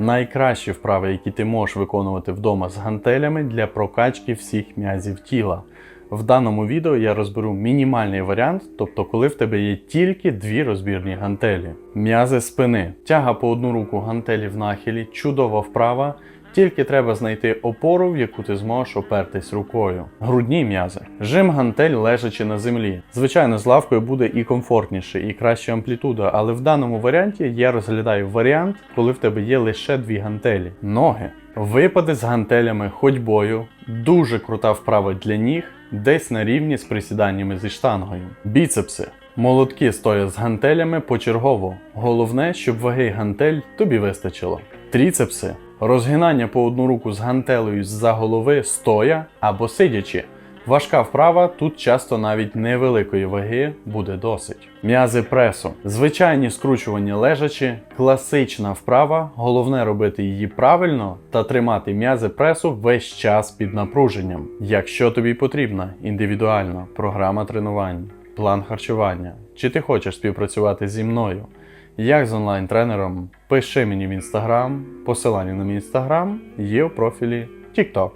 Найкращі вправи, які ти можеш виконувати вдома з гантелями для прокачки всіх м'язів тіла. В даному відео я розберу мінімальний варіант, тобто коли в тебе є тільки дві розбірні гантелі. М'язи спини. Тяга по одну руку гантелі в нахилі, чудова вправа. Тільки треба знайти опору, в яку ти зможеш опертись рукою. Грудні м'язи. Жим гантель лежачи на землі. Звичайно, з лавкою буде і комфортніше, і краща амплітуда, але в даному варіанті я розглядаю варіант, коли в тебе є лише дві гантелі. Ноги. Випади з гантелями ходьбою. Дуже крута вправа для ніг, десь на рівні з присіданнями зі штангою. Біцепси. Молотки стоять з гантелями почергово. Головне, щоб ваги гантель тобі вистачило. Тріцепси. Розгинання по одну руку з гантелею з-за голови стоя або сидячи. Важка вправа тут часто навіть невеликої ваги буде досить. М'язи пресу. Звичайні скручування лежачі, класична вправа. Головне робити її правильно та тримати м'язи пресу весь час під напруженням. Якщо тобі потрібна індивідуальна програма тренувань, план харчування, чи ти хочеш співпрацювати зі мною, як з онлайн-тренером, пиши мені в інстаграм, посилання на мій інстаграм є у профілі TikTok.